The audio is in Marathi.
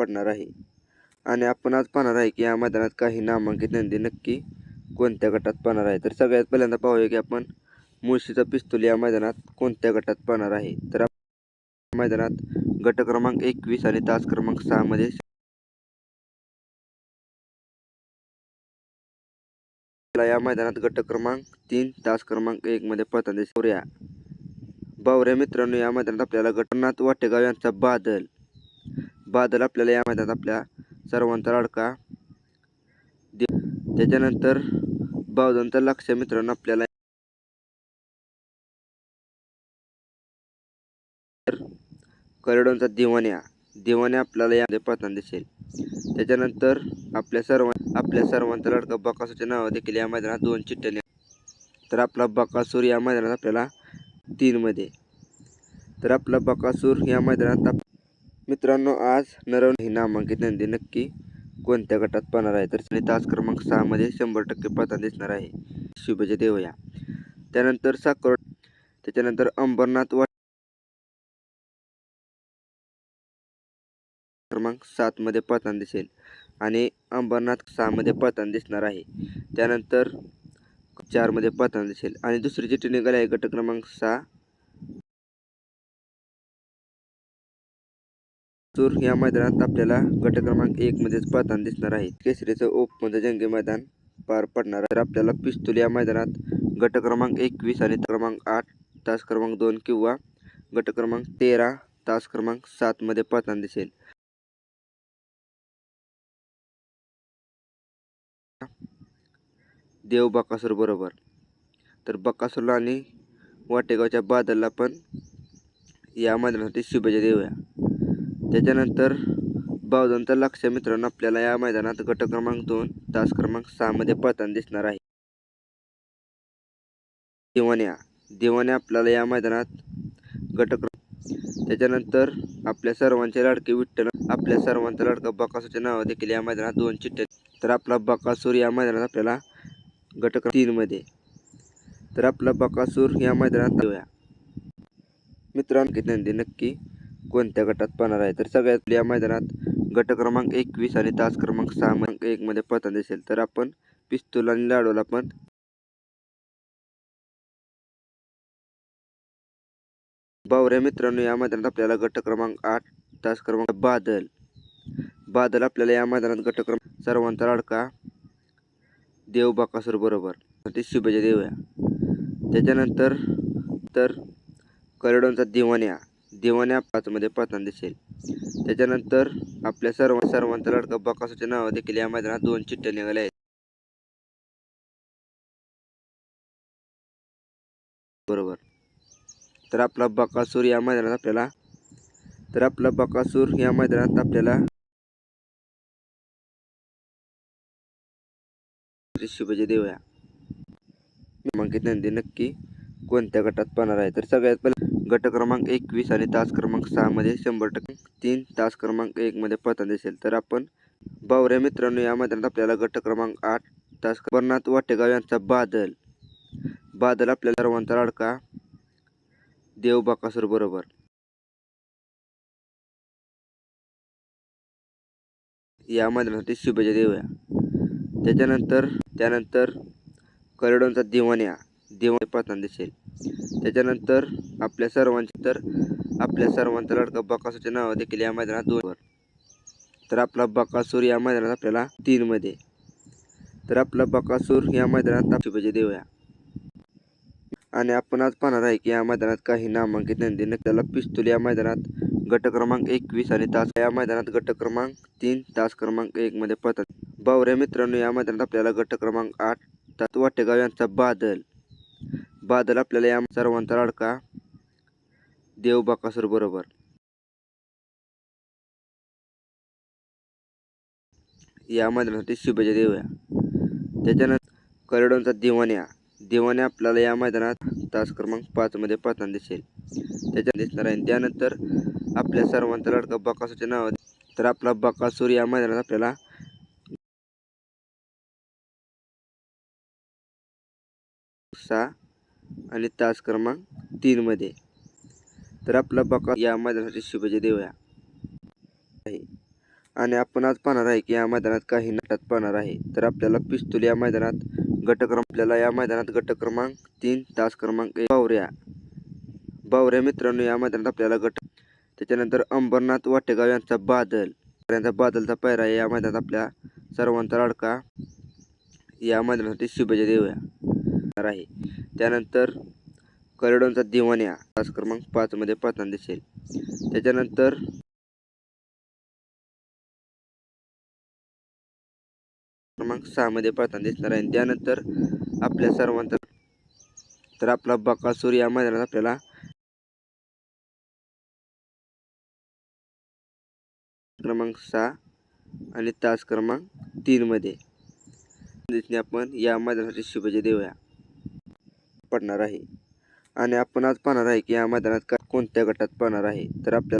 पडणार आहे. आणि आपण आज पाहणार आहे की या मैदानात काही नामांकित नंदी नक्की कोणत्या गटात पाहणार आहे. तर सगळ्यात पहिल्यांदा पाहूया की आपण मुळशीचा पिस्तूल या मैदानात कोणत्या गटात पाहणार आहे. तर मैदानात गट क्रमांक एकवीस आणि तास क्रमांक सहामध्ये या मैदानात गट क्रमांक तीन तास क्रमांक एक मध्ये पतंदी सूर्या बावऱ्या मित्रांनो या मैदानात आपल्याला गटनाथ वाटेगाव यांचा बादल बादल आपल्याला या मैदानात आपल्या सर्वांचा लाडका. त्याच्यानंतर बावधनचा लक्ष मित्रांनो आपल्याला. करेडोनचा दिवाण्या. दिवाण्या आपल्याला यामध्ये पतन दिसेल. त्याच्यानंतर आपल्या सर्व आपल्या सर्वांचा लडका बकासूरच्या नाव देखील या मैदानात दोन चिठ्ठ्याने तर आपला बकासूर या मैदानात आपल्याला तीनमध्ये तर आपला बकासूर या मैदानात मित्रांनो आज नरव ही नामांकित नंदी नक्की कोणत्या गटात पाहणार आहे? तर आणि तास क्रमांक सहामध्ये शंभर टक्के पतन दिसणार आहे. शुभेच्छा देवया त्यानंतर साखर त्याच्यानंतर अंबरनाथ वाट क्रमांक सातमध्ये पतन दिसेल. आणि अंबरनाथ सहामध्ये पतन दिसणार आहे. त्यानंतर चारमध्ये पतन दिसेल. आणि दुसरी जी निघाली आहे गट क्रमांक सहा तूर या मैदानात आपल्याला गट क्रमांक एक मध्येच पतन दिसणार आहे. केसरीचं ओपमध्ये जंगी मैदान पार पडणार. तर आपल्याला पिस्तूल या मैदानात गट क्रमांक एकवीस आणि क्रमांक आठ तास क्रमांक दोन किंवा गट क्रमांक तेरा तास क्रमांक सात मध्ये पतन दिसेल. देव बकासूर बरोबर. तर बकासूरला आणि वाटेगावच्या बादलला पण या मैदानासाठी शुभेच्छा देऊया. त्याच्यानंतर बावधनचा लक्ष मित्रांनो आपल्याला या मैदानात गट क्रमांक दोन तास क्रमांक सहामध्ये पळताना दिसणार आहे. दिवाण्या दिवाण्या आपल्याला या मैदानात गट त्याच्यानंतर आपल्या सर्वांचे लाडके विठ्ठल आपल्या सर्वांचा लाडका बकासूरच्या नाव देखील या मैदानात दोन चिठ्ठ्या तर आपला बकासूर या मैदानात आपल्याला गट तीनमध्ये तर आपला बकासूर या मैदानात देऊया मित्रांनो नंदी नक्की कोणत्या गटात पाहणार आहे? तर सगळ्यात या मैदानात गट क्रमांक एकवीस आणि तास क्रमांक सहा क्रमांक एक मध्ये पतन दिसेल. तर आपण पिस्तूल आणि लाडूला पण बावऱ्या मित्रांनो या मैदानात आपल्याला गट क्रमांक आठ तास क्रमांक बादल. बादल आपल्याला या मैदानात गट क्रमांक सर्वांचा लाडका देव बाकासूर बरोबर. साठी देव या त्याच्यानंतर तर करेडोनचा दिवाण्या दिवाण्या पाचमध्ये पातान दिसेल. त्याच्यानंतर आपल्या सर्व सर्वांचा लडका बकासूरच्या नाव देखील या मैदानात दोन चिठ्ठ्या निघाल्या आहेत. बरोबर. तर आपला बकासूर या मैदानात आपल्याला तर आपला बकासूर या मैदानात आपल्याला शिवजी देवया. मांकित नंदी नक्की कोणत्या गटात पाहणार आहे? तर सगळ्यात पहिले गट क्रमांक एकवीस आणि तास क्रमांक सहामध्ये शंभर टक्के. तीन तास क्रमांक एकमध्ये पतन दिसेल. तर आपण बावऱ्या मित्रांनो या मैदानात आपल्याला गट क्रमांक आठ तास बरनाथ वाटेगाव यांचा बादल. बादल आपल्याला सर्वांचा लाडका. देव बाकासूर बरोबर. या मैदानासाठी शुभेच्छा देऊया. त्याच्यानंतर त्यानंतर करेडोनचा दिवाण्या दिवाणी पतन दिसेल. त्याच्यानंतर आपल्या सर्वांचे तर आपल्या सर्वांचा लडका बकासूरच्या नाव देखील या मैदानात दोनवर तर आपला बकासूर या मैदानात आपल्याला तीनमध्ये तर आपला बकासूर या मैदानात तापशिपाचे शुभेच्छा देऊया आणि आपण आज पाहणार आहे की या मैदानात काही नामांकित नंदी त्याला पिस्तूल या मैदानात गट क्रमांक एकवीस आणि तास या मैदानात गट क्रमांक तीन तास क्रमांक एक मध्ये पतन बावऱ्या मित्रांनो या मैदानात आपल्याला गट क्रमांक आठ तात वाटेगाव यांचा बादल. बादल आपल्याला या सर्वांचा लाडका. देव बाकासूर बरोबर. या मैदानासाठी शुभेच्छा देऊया. त्याच्यानंतर करेडोनचा दिवाण्या दिवाण्या आपल्याला या मैदानात तास क्रमांक पाचमध्ये पतन दिसेल. त्याच्यात दिसणार आहे. त्यानंतर आपल्या सर्वांचा लाडका बकासूरच्या नाव. तर आपला बकासूर या मैदानात आपल्याला सहा आणि तास क्रमांक तीनमध्ये तर आपला बका या मैदानासाठी शुभेच्छा देऊया. आहे आणि आपण आज पाहणार आहे की या मैदानात काही नाटात पाहणार आहे. तर आपल्याला पिस्तूल या मैदानात गटक्रम आपल्याला या मैदानात गट क्रमांक तीन तास क्रमांक एक. बावऱ्या. बावऱ्या मित्रांनो या मैदानात आपल्याला गट त्याच्यानंतर अंबरनाथ वाटेगाव यांचा बादल. यांचा बादलचा पायरा या मैदानात आपल्या सर्वांचा लाडका. या मैदानासाठी शुभेच्छा देऊया. आहे. त्यानंतर करडोंचा दिवाण्या तास क्रमांक पाचमध्ये पाहताना दिसेल. त्याच्यानंतर क्रमांक सहामध्ये पाहताना दिसणार आहे. त्यानंतर आपल्या सर्वांचा तर आपला बकासूर या मैदानात आपल्याला क्रमांक सहा आणि तास क्रमांक तीनमध्ये दिसणे आपण या मैदानासाठी शुभेच्छा देऊया. पडणार आहे. आणि आपण आज पाहणार आहे की या मैदानात का कोणत्या गटात पाहणार आहे. तर आपल्याला